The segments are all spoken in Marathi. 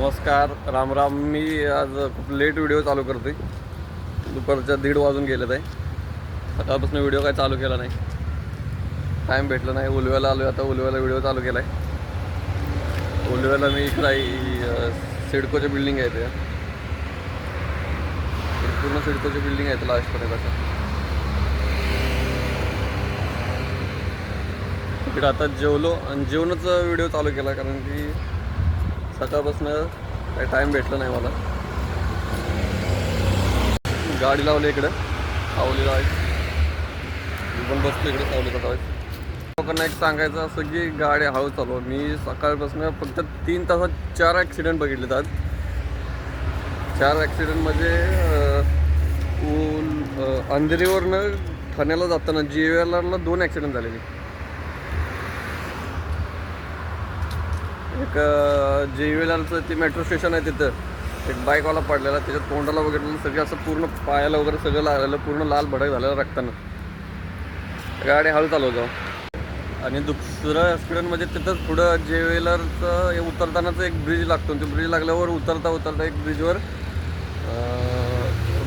नमस्कार राम राम. मी आज खूप लेट व्हिडिओ चालू करते दुपारच्या दीड वाजून गेलेत आहे. सकाळपासून व्हिडिओ काय चालू केला नाही. टाईम भेटला नाही. उलव्याला आलो आता उलव्याला व्हिडिओ चालू केला आहे उलव्याला मी इकडं आहे. सिडकोची बिल्डिंग आहे ते पूर्ण सिडकोची बिल्डिंग आहे लास्टपर्यंत असं. तिकडे आता जेवलो. आणि जेवणच व्हिडिओ चालू केला. कारण की सकाळपासून काही टाईम भेटला नाही मला. गाडी लावली इकडं. सावली लावायची. मी पण बसतो इकडे सावली लावायची. लोकांना एक सांगायचं असं की गाडी हळू चालू मी सकाळपासून फक्त तीन तासात चार ॲक्सिडेंट बघितले आज. चार ॲक्सिडेंटमध्ये म्हणजे, ऊल अंधेरीवरनं ठाण्याला जाताना जी एल आरला दोन ॲक्सिडेंट झालेले. एक जे वेलारचं ते मेट्रो स्टेशन आहे तिथं. एक बाईकवाला पडलेला त्याच्या तोंडाला वगैरे सगळं असं पूर्ण पायाला वगैरे सगळं लागलेलं पूर्ण लाल भडक झालेलं रक्तानं. गाडी हळू चालवतो आणि दुसरं हॉस्पिटलमध्ये म्हणजे तिथंच पुढं जे वेलरचं हे उतरतानाच एक ब्रिज लागतो. ते ब्रिज लागल्यावर उतरता उतरता एक ब्रिजवर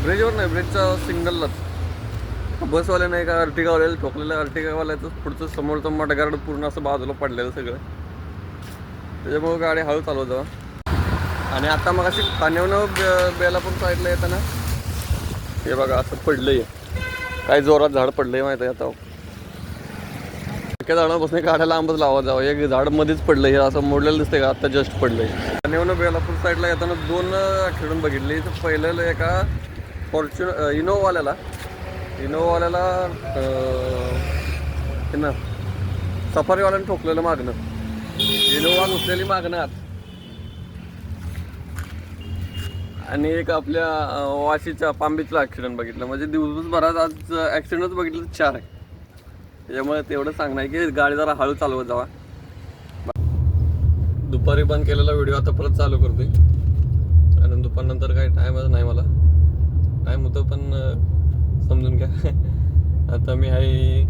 ब्रिजवर नाही ब्रिजच्या सिग्नललाच बसवाल्यानं एका अर्टिगावाल्याला ठोकलेलं अर्टिगावाल्याचं पुढचं समोरचं मटगार्ड पूर्ण असं बाजूला पडलेलं सगळं. त्याच्यामुळं गाडी हळू चालवत आणि आता मग अशी ठाण्यावनं बे बेलापूर साईडला येताना. हे बघा असं पडलंय. काय जोरात झाड पडलंय माहिती आहे आता. एका झाडापासून गाड्या लांबच लावत जावं. एक झाड मध्येच पडलं हे असं मोडलेलं दिसतंय का? आता जस्ट पडलंय. ठाण्यावनं बेलापूर साईडला येताना दोन खेळून बघितले. तर पहिलं एका फॉर्च्युन इनोवाल्याला. इनोवाल्याला हे ना सफारीवाल्यानं ठोकलेलं मागणं इनोवा नुसलेली मागणार आणि एक आपल्या वाशीच्या पांबीचला ॲक्सिडेंट बघितलं. म्हणजे दिवसभरात आज ॲक्सिडेंटच बघितलं तर चार आहे. त्याच्यामुळे तेवढं सांगणं आहे की गाडी जरा हळू चालवत जावा. दुपारी बंद केलेला व्हिडिओ आता परत चालू करतोय. कारण दुपारनंतर काही टाईमच नाही मला. टाईम होतं पण समजून घ्या. आता मी आहे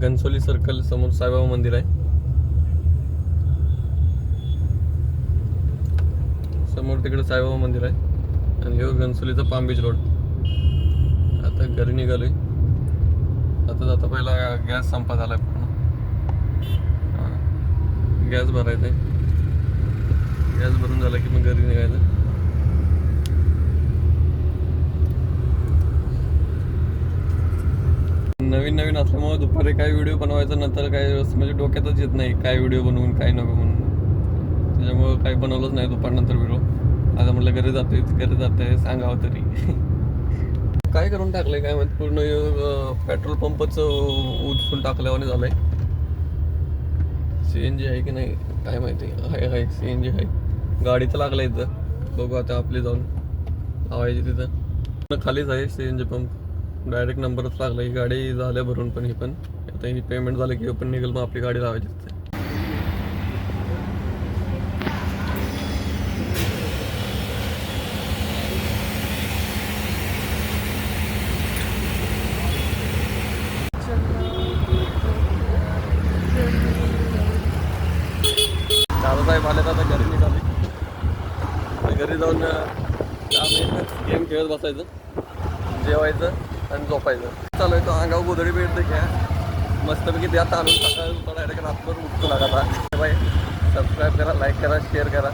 घनसोली सर्कल समोर साईबाबा मंदिर आहे. समोर तिकडे साईबाबा मंदिर आहे. आणि हे घनसोलीचा पाम बीच रोड आता घरी निघालोय. आता जाता पहिला गॅस संपा झालाय पूर्ण. गॅस भरायचा आहे गॅस भरून झाला की मग घरी निघायचं. नवीन नवीन असल्यामुळे दुपारी काय व्हिडिओ बनवायचा नंतर काय म्हणजे डोक्यातच येत नाही. काय व्हिडिओ बनवून काय नको म्हणून. त्याच्यामुळं काही बनवलंच नाही दुपारनंतर व्हिडिओ आता म्हटलं घरी जातोय घरी जातोय सांगावं तरी. काय करून टाकलंय काय माहिती? पूर्ण पेट्रोल पंपच उचलून टाकल्यावाने झालंय. सी एन जी आहे की नाही काय माहिती? आहे आहे सी एन जी आहे. गाडीचं तर लागलं इथं. बघू आता आपली जाऊन लावायची तिथं. खालीच आहे C N G pump. Direct नंबरच लागला. ही गाडी झाल्या भरून पण ही पण. आता ही पेमेंट झालं की पण निघेल मग आपली गाडी लावायची तिथे. साहेब आले तर आता घरी निघाले घरी जाऊन गेम खेळत बसायचं जेवायचं आणि झोपायचं. चालू आहे तो अंगावर गोधडी भेटते घ्या. मस्तपैकी द्या ताणून सकाळ डायरेक्ट रातभर उठतो लागत. बाय. सबस्क्राईब करा लाईक करा शेअर करा.